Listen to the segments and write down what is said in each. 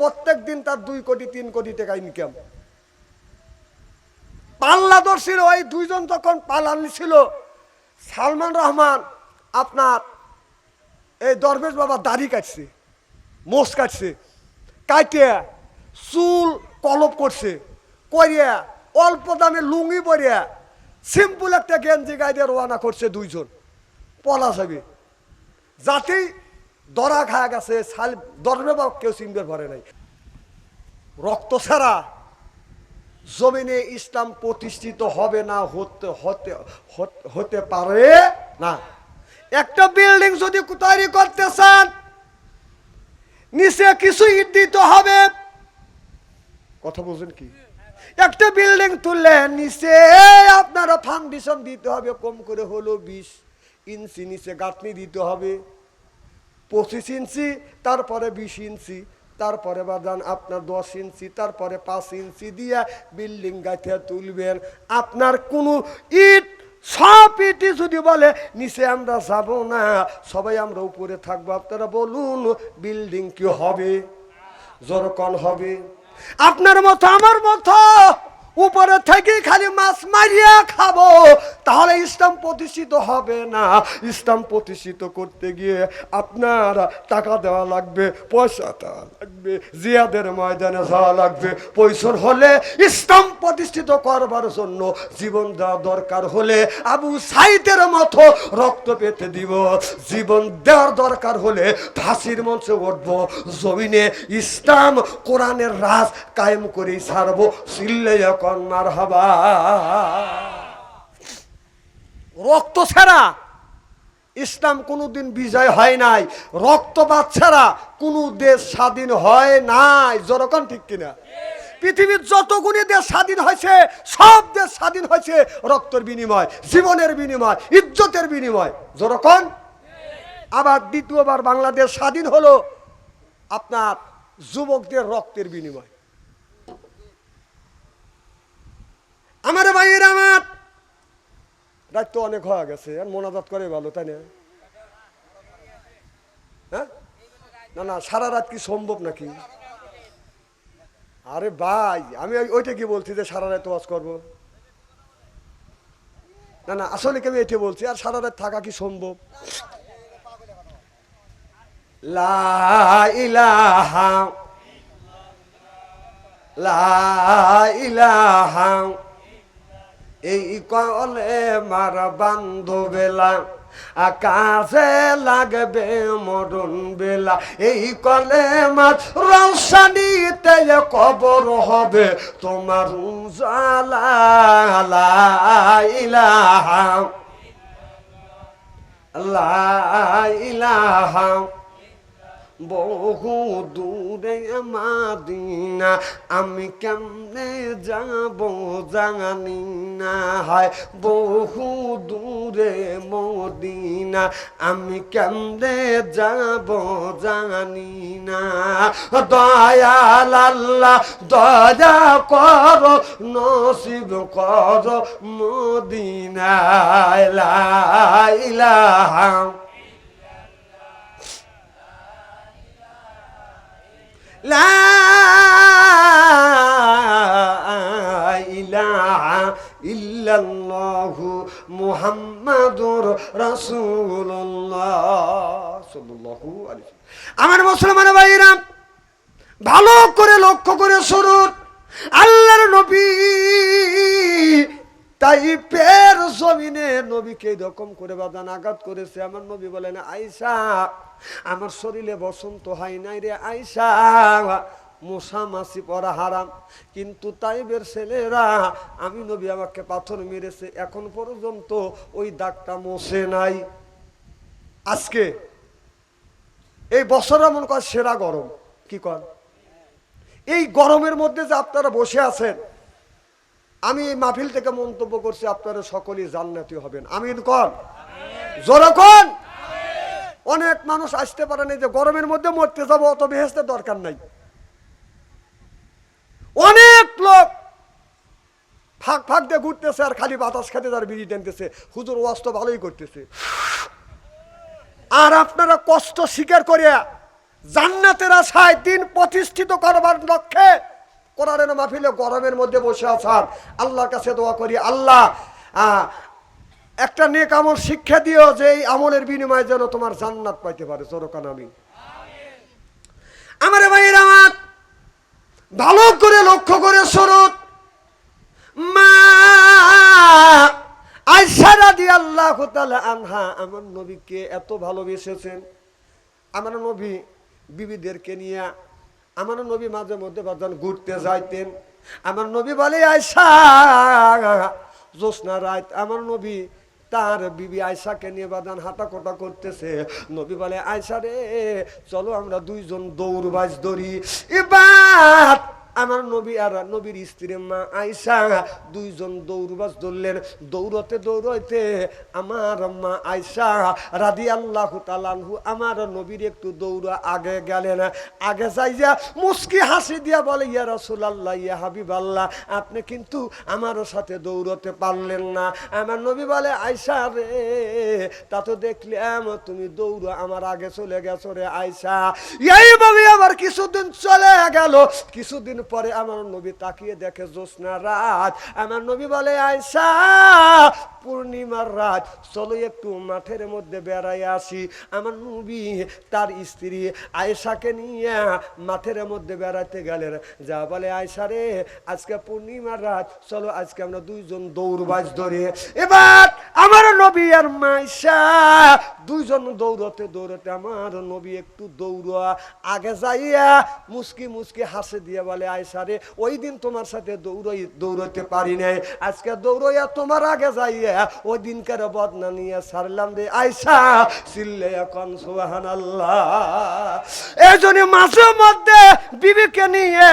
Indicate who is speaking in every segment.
Speaker 1: প্রত্যেক দিন তার দুই কোটি, তিন কোটি টাকা ইনকাম ছিল ওই দুইজন তখন পালানি ছিল, সালমান রহমান আপনার এই দরবেশ বাবা দাড়ি কাটছে, মোষ কাটছে কাটে চুল কলপ করছে করিয়া অল্প দামে লুঙ্গি পরিয়া সিম্পল একটা গেঞ্জি গাইডে রওনা করছে দুইজন। পলা যাবে যাতেই দরা খায়া গেছে সাল দরবে বা কেউ চিনতে ভরে নাই। রক্ত ছাড়া জমিনে ইসলাম প্রতিষ্ঠিত হবে না, হতে, হতে- হতে পারে না। একটা বিল্ডিং যদি তৈরি করতে চান, নিচে কিছু ইট দিতে হবে। কথা বলছেন কি? একটা বিল্ডিং তুললে নিচে আপনারা ফাউন্ডেশন দিতে হবে, কম করে হলো বিশ ইঞ্চি নিচে গাঁথনি দিতে হবে। পঁচিশ ইঞ্চি, তারপরে বিশ ইঞ্চি, তারপরে বাদান আপনার দশ ইঞ্চি, তারপরে পাঁচ ইঞ্চি দিয়ে বিল্ডিং গাইতে তুলবেন। আপনার কোনো ইট, সব ইটই যদি বলে, নিচে আমরা যাব না, সবাই আমরা উপরে থাকব। আপনারা বলুন, বিল্ডিং কি হবে? জরকন হবে? আপনার মতো, আমার মতো উপরে থেকে খালি মাছ মারিয়া খাব, তাহলে ইসলাম প্রতিষ্ঠিত হবে না। ইসলাম প্রতিষ্ঠিত করতে গিয়ে আপনার টাকা দেওয়া লাগবে, পয়সা দেওয়া লাগবে, জিয়াদের ময়দানে যাওয়া লাগবে। পয়সর হলে ইসলাম প্রতিষ্ঠিত করবার জন্য জীবন দেওয়া দরকার হলে আবু সাইদের মতো রক্ত পেতে দিব। জীবন দেওয়ার দরকার হলে ফাঁসির মঞ্চে উঠবো, জমিনে ইসলাম কোরআনের রাজ কায়েম করেই ছাড়বো সিল্লে কন্যার হাবা রক্ত ছাড়া। ইসলাম কোনোদিন বিজয় হয় নাই। রক্তপাত ছাড়া কোনো দেশ স্বাধীন হয় নাই। যেরকম ঠিক কিনা? পৃথিবীর যতগুলি দেশ স্বাধীন হয়েছে সব দেশ স্বাধীন হয়েছে রক্তের বিনিময় জীবনের বিনিময় ইজ্জতের বিনিময়। যেরকম আবার দ্বিতীয়বার বাংলাদেশ স্বাধীন হলো আপনার যুবকদের রক্তের বিনিময়। আমার ভাইয়ের আমার। তো অনেক হয়ে গেছে, আর মোনাজাত করে ভালো, তাই না? হ্যাঁ? না না, সারা রাত কি সম্ভব নাকি? আরে ভাই, আমি ওই- ওইটা কি বলছি যে সারা রাত ওয়াজ করব? না না, আসলে কি আমি এটা বলছি, আর সারা রাত থাকা কি সম্ভব? লা ইলাহা লা ইলাহা। এই কলে মার বান্ধবেলা, আকাশে লাগবে মরণ বেলা। এই কলে মার রসানিতে কবর হবে, তোমার উজালা ইলাহা। ইলাহা। বহু দূরে মাদিনা আমি কেমনে যাব জানি না হয়। বহু দূরে মদিনা, আমি কেমনে যাব জানি না। আল্লাহ, দয়া কর, নসিব কর মদিনা লা ইলাহা লা ইলাহা ইল্লাল্লাহু মুহাম্মাদুর রাসূলুল্লাহ। সাল্লাল্লাহু আলাইহি আমার মুসলমান ভাইরা, ভালো করে লক্ষ্য করে শুনুন। আল্লাহর নবী তাই পের জমিনে নবীকে এরকম করে বাদান আঘাত করেছে। আমার নবী বলেন আইসা আমার শরীরে বসন্ত হয় নাই রে আইসা মশা, মাছি, পরা হারাম। কিন্তু তাইবের ছেলেরা, আমি নবী আমাকে পাথর মেরেছে, এখন পর্যন্ত ওই দাগটা মশে নাই। আজকে এই বছর এমন কর সেরা গরম। কি কর এই গরমের মধ্যে যে আপনারা বসে আছেন আমি এই মাহফিল থেকে মন্তব্য করছি, আপনারা সকলেই জান্নাতি হবেন। আমিন কর জোরকন অনেক মানুষ আসতে পারে না যে গরমের মধ্যে মরতে যাব, অত বেহেস্তের দরকার নাই। অনেক লোক ফাঁক ফাঁক দিয়ে ঘুরতেছে আর খালি বাতাস খেতে তার বিড়ি টানতেছে। হুজুর, ওয়াজ তো ভালোই করতেছে। আর আপনারা কষ্ট স্বীকার করিয়া জান্নাতের আশায় দিন প্রতিষ্ঠিত করবার লক্ষ্যে কোরআনের মাহফিলে গরমের মধ্যে বসে আছেন। আল্লাহর কাছে দোয়া করি, আল্লাহ একটা নেক আমল শিক্ষা দিও যে এই আমলের বিনিময়ে যেন তোমার জান্নাত পাইতে পারে। চরকান আমি। আমার ভাইয়ের আমার, ভালো করে লক্ষ্য করে স্বরূপ মা আনহা, আমার নবীকে এত ভালোবেসেছেন। আমার নবী বিবিদেরকে নিয়ে আমার নবী মাঝে মধ্যে বাজান ঘুরতে যাইতেন। আমার নবী বলে, আয়সা জোসনা রাত। আমার নবী তার বিবি আয়সাকে নিয়ে বাদান হাঁটা কোটা করতেছে। নবী বলে, আয়সা রে, চলো আমরা দুইজন দৌড়বাজ ধরি। এবার আমার নবী আর নবীর স্ত্রী মা আয়সা দুইজন দৌড়বাজ ধরলেন। দৌড়তে দৌড়তে আমার মা আয়সা রাদি আল্লাহ তালানহু আমার নবীর একটু দৌড়া আগে গেলেন। আগে যাইয়া মুস্কি হাসি দিয়া বলে, ইয়া রসুলাল্লাহ, ইয়া হাবিব আল্লাহ আপনি কিন্তু আমারও সাথে দৌড়তে পারলেন না। আমার নবী বলে আয়সা রে, তা তো দেখলাম তুমি দৌড়, আমার আগে চলে গেছো রে আয়সা এইভাবে আবার কিছুদিন চলে গেল। কিছুদিন পরে আমার নবী তাকিয়ে দেখে জ্যোৎস্না রাত। আমার নবী বলে আয়সা পূর্ণিমার রাত, চলো একটু মাঠের মধ্যে বেড়াই আসি। আমার নবী, তার স্ত্রী আয়েশাকে নিয়ে মাঠের মধ্যে বেড়াতে গেলেন। যা বলে আয়সা রে, আজকে পূর্ণিমার রাত, চলো আজকে আমরা দুইজন দৌড়বাজ ধরে। এবার আমার নবী আর মাইশা দুইজন দৌড়তে দৌড়তে আমার নবী একটু দৌড়া আগে যাইয়া মুসকি মুসকি হাসে দিয়ে বলে আয়সা রে ওই দিন তোমার সাথে দৌড়ই, দৌড়তে পারি নাই। আজকে দৌড়ইয়া তোমার আগে যাইয়া ওই দিনকার বদনা নিয়ে সারলাম রে আয়সা, সিল্লে এখন সুবাহান আল্লাহ এই জন্য মাঝে মধ্যে বিবিকে নিয়ে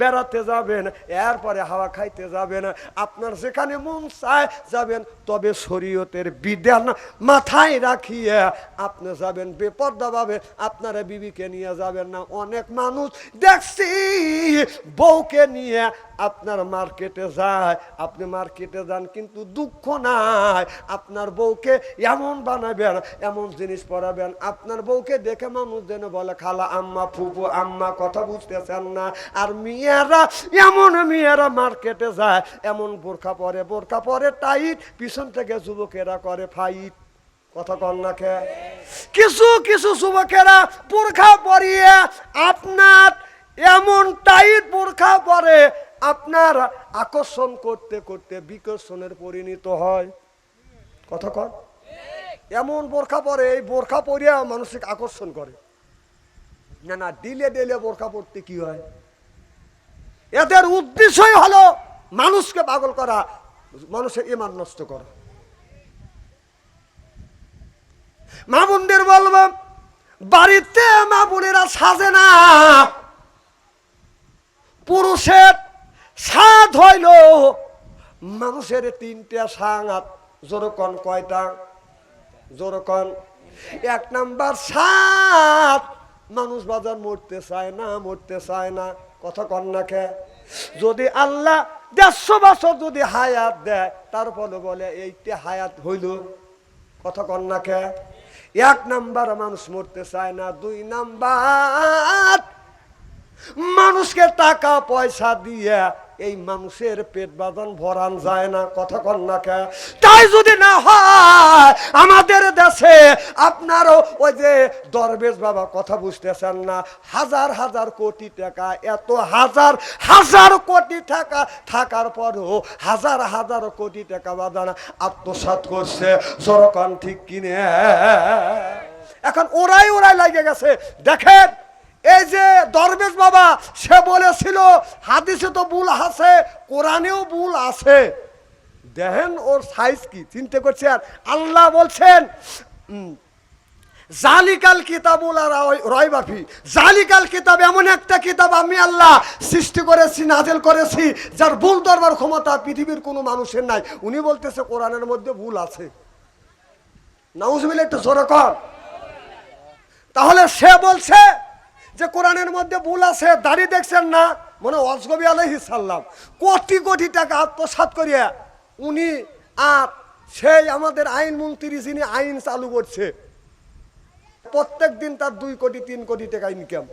Speaker 1: বেড়াতে যাবেন, এরপরে হাওয়া খাইতে যাবেন, আপনার যেখানে মন চায় যাবেন, তবে শরীয়তের বিধান মাথায় রাখিয়ে আপনি যাবেন। বেপর্দা ভাবে আপনারা বিবিকে নিয়ে যাবেন না। অনেক মানুষ দেখছি বউকে নিয়ে আপনার মার্কেটে যায়, আপনি মার্কেটে যান কিন্তু দুঃখ নাই। আপনার বউকে এমন বানাবেন, এমন জিনিস পরাবেন আপনার বউকে দেখে মানুষ যেন বলে, খালা আম্মা, ফুপু আম্মা, কথা বুঝতেছেন না। আর মেয়েরা, এমন মেয়েরা মার্কেটে যায়, এমন বোরখা পরে বোরখা পরে টাইট, পিছন থেকে যুবকেরা করে ফাইট। কথা কন না কিছু কিছু যুবকেরা বোরখা পরিয়ে আপনার এমন টাইট বোরখা পরে আপনার আকর্ষণ করতে করতে বিকর্ষণের পরিণত হয়। কথা কন। এমন বোরখা পরে, এই বোরখা পরিয়া মানসিক আকর্ষণ করে। না না, ডিলে ডিলে বোরখা পড়তে কি হয়? এদের উদ্দেশ্যই হলো মানুষকে পাগল করা, মানুষের ইমান নষ্ট করা। মা বোনদের বলব, বাড়িতে মা বোনেরা সাজে না। পুরুষের সাত হইল। মানুষের তিনটা সাঙাত। জোরকন কয়টা? জোরকন। এক নাম্বার সাত। মানুষ বাজার মরতে চায় না, মরতে চায় না। কথা কন না খে যদি আল্লাহ দেড়শো বছর যদি হায়াত দেয় তারপরে বলে এইটা হায়াত হইল। কথা কন না খে এক নাম্বার মানুষ মরতে চায় না, দুই নাম্বার মানুষকে টাকা, পয়সা দিয়ে এই মানুষের পেট বাজান ভরান যায় না, কথা কন না কে? তাই যদি না হয়, আমাদের দেশে আপনারও ওই যে দরবেশ বাবা কথা বুঝতেছেন না, হাজার হাজার কোটি টাকা, এত হাজার হাজার কোটি টাকা থাকার পরেও হাজার হাজার কোটি টাকা বাজান আত্মসাৎ করছে সরকার ঠিক কিনে। এখন ওরাই ওরাই লাগে গেছে। দেখেন এই যে দরবেশ বাবা, সে বলেছিল, হাদিসে তো ভুল আছে, কোরআনেও ভুল আছে। দেখেন ওর সাইজ কি, চিন্তা করছেন আল্লাহ বলছেন জালিকাল কিতাবুল আর রয় বাফি জালিকাল কিতাব এমন একটা কিতাব আমি আল্লাহ সৃষ্টি করেছি, নাজেল করেছি, যার ভুল ধরবার ক্ষমতা পৃথিবীর কোনো মানুষের নাই। উনি বলতেছে, কোরআনের মধ্যে ভুল আছে। নাউজবিল একটু জোরে কর। তাহলে সে বলছে যে কোরআনের মধ্যে ভুল আছে, দাড়ি দেখছেন না, মনে অজগবি আলহি সাল্লাম কোটি কোটি টাকা আত্মসাত করিয়া উনি আর সেই আমাদের আইন মন্ত্রী যিনি আইন চালু করছে, প্রত্যেক দিন তার দুই কোটি, তিন কোটি টাকা ইনকাম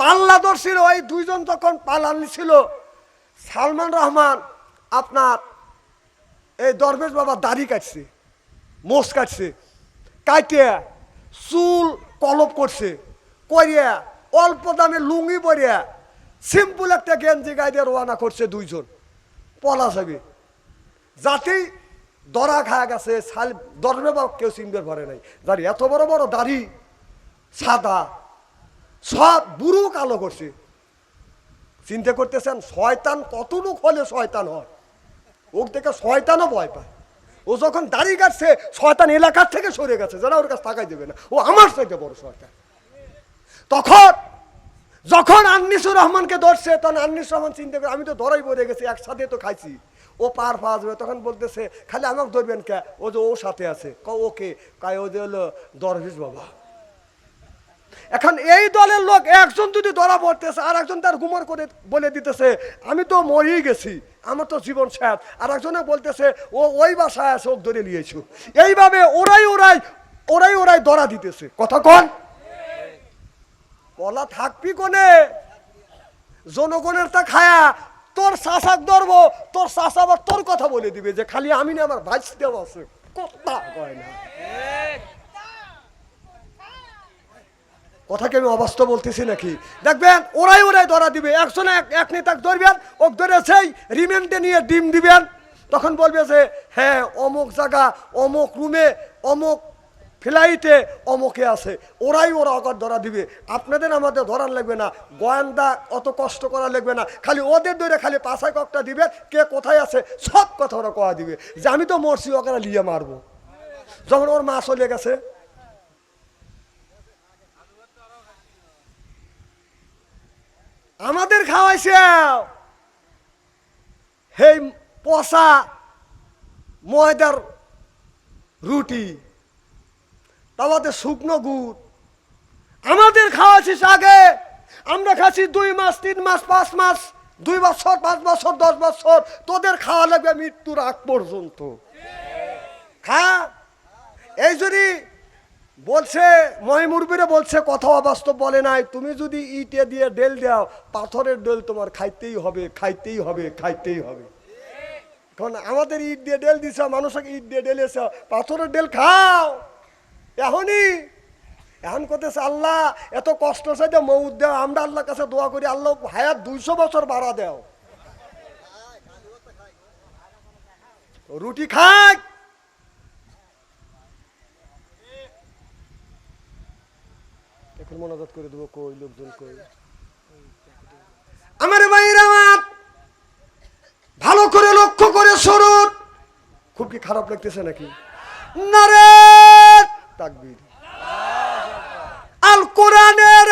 Speaker 1: পাল্লাদর্শীর ওই দুইজন তখন পালানি ছিল, সালমান রহমান আপনার এই দরবেশ বাবা দাড়ি কাটছে, মোষ কাটছে, কাটিয়ে চুল কলপ করছে। করিয়া অল্প দামে লুঙ্গি পরিয়া সিম্পল একটা গেঞ্জি গায়ে দিয়ে রওনা করছে দুইজন। পলা যাবে যাতেই দরা খায়া গেছে শাল দরবে বা কেউ চিনবে পারে নাই। দাঁড়ি এত বড় বড় দাড়ি, সাদা, সব বুড়ো কালো করছে। চিন্তা করতেছেন, শয়তান কতটুক হলে শয়তান হয়? ওর থেকে শয়তানও ভয় পায়। ও যখন দাঁড়িয়ে কাটছে শয়তান এলাকার থেকে সরে গেছে, যারা ওর কাছে থাকাই দেবে না। ও আমার সাথে বড় শয়তান। তখন, যখন আন্নিসুর রহমানকে ধরছে, তখন আন্নিস রহমান চিনতে করে, আমি তো ধরাই বলে গেছি, একসাথে তো খাইছি। ও পার পাওয়া যাবে, তখন বলতেছে, খালি আমাকে ধরবেন কে? ও যে, ও সাথে আছে। ক ওকে কায় ও যে হলো দরভিস বাবা। এখন এই দলের লোক একজন যদি ধরা পড়তেছে আর একজন তার গুমর করে বলে দিতেছে, আমি তো মরেই গেছি, আমার তো জীবন শেষ। আর একজনে বলতেছে, ও ওই বাসায় আছে, ওক ধরে নিয়েছো। এইভাবে ওরাই ওরাই ওরাই ওরাই ধরা দিতেছে। কথা কন। বলা থাকবি কোনে? জনগণের তা খায়া তোর শাসাক ধরবো, তোর শাসা আবার তোর কথা বলে দিবে যে খালি আমি না, আমার ভাইস দেওয়া আছে। কথা কয় না। কথা কি আমি অবাস্তব বলতেছি নাকি? দেখবেন, ওরাই ওরাই ধরা দিবে। একজনে এক এক নেতাক ধরবেন, ওক ধরে সেই রিমেন্টে নিয়ে ডিম দিবেন। তখন বলবে যে হ্যাঁ অমুক জায়গা, অমুক রুমে অমুক ফ্লাইটে অমুকে আছে। ওরাই ওরা অগর ধরা দিবে। আপনাদের আমাদের ধরার লাগবে না। গোয়েন্দা অত কষ্ট করা লাগবে না। খালি ওদের ধরে খালি পাশায় ককটা দিবে কে কোথায় আছে, সব কথা ওরা কয়া দিবে। যে আমি তো মরছি, ওকে লিয়ে মারবো। যখন ওর মা চলে গেছে আমাদের খাওয়াইছে সেই পচা ময়দার রুটি, তাওয়াতে শুকনো গুড়। আমাদের খাওয়াছিস আগে, আমরা খাচ্ছি দুই মাস, তিন মাস, পাঁচ মাস, দুই বছর, পাঁচ বছর, দশ বছর, তোদের খাওয়া লাগবে মৃত্যুর আগ পর্যন্ত। খা, এই যদি বলছে মহিমুরবিরে বলছে কথা অবাস্তব বলে নাই। তুমি যদি ইটে দিয়ে ডেল দাও, পাথরের ডেল তোমার খাইতেই হবে খাইতেই হবে খাইতেই হবে। কারণ আমাদের ইট দিয়ে ডেল দিছ মানুষকে ইট দিয়ে ডেলেছ পাথরের ডেল খাও। এখনই। এখন করতেছে আল্লাহ, এত কষ্ট সাথে মৌদ দেও, আমরা আল্লাহর কাছে দোয়া করি, আল্লাহ হায়াত দুইশো বছর বাড়া দেও। রুটি খাক এখন মনাজাত করে দেবো, কই লোকজন কই? আমার ভাইয়ের আমার ভালো করে লক্ষ্য করে সরুন। খুব কি খারাপ লাগতেছে নাকি? নারে তাকবীর। আল কোরআনের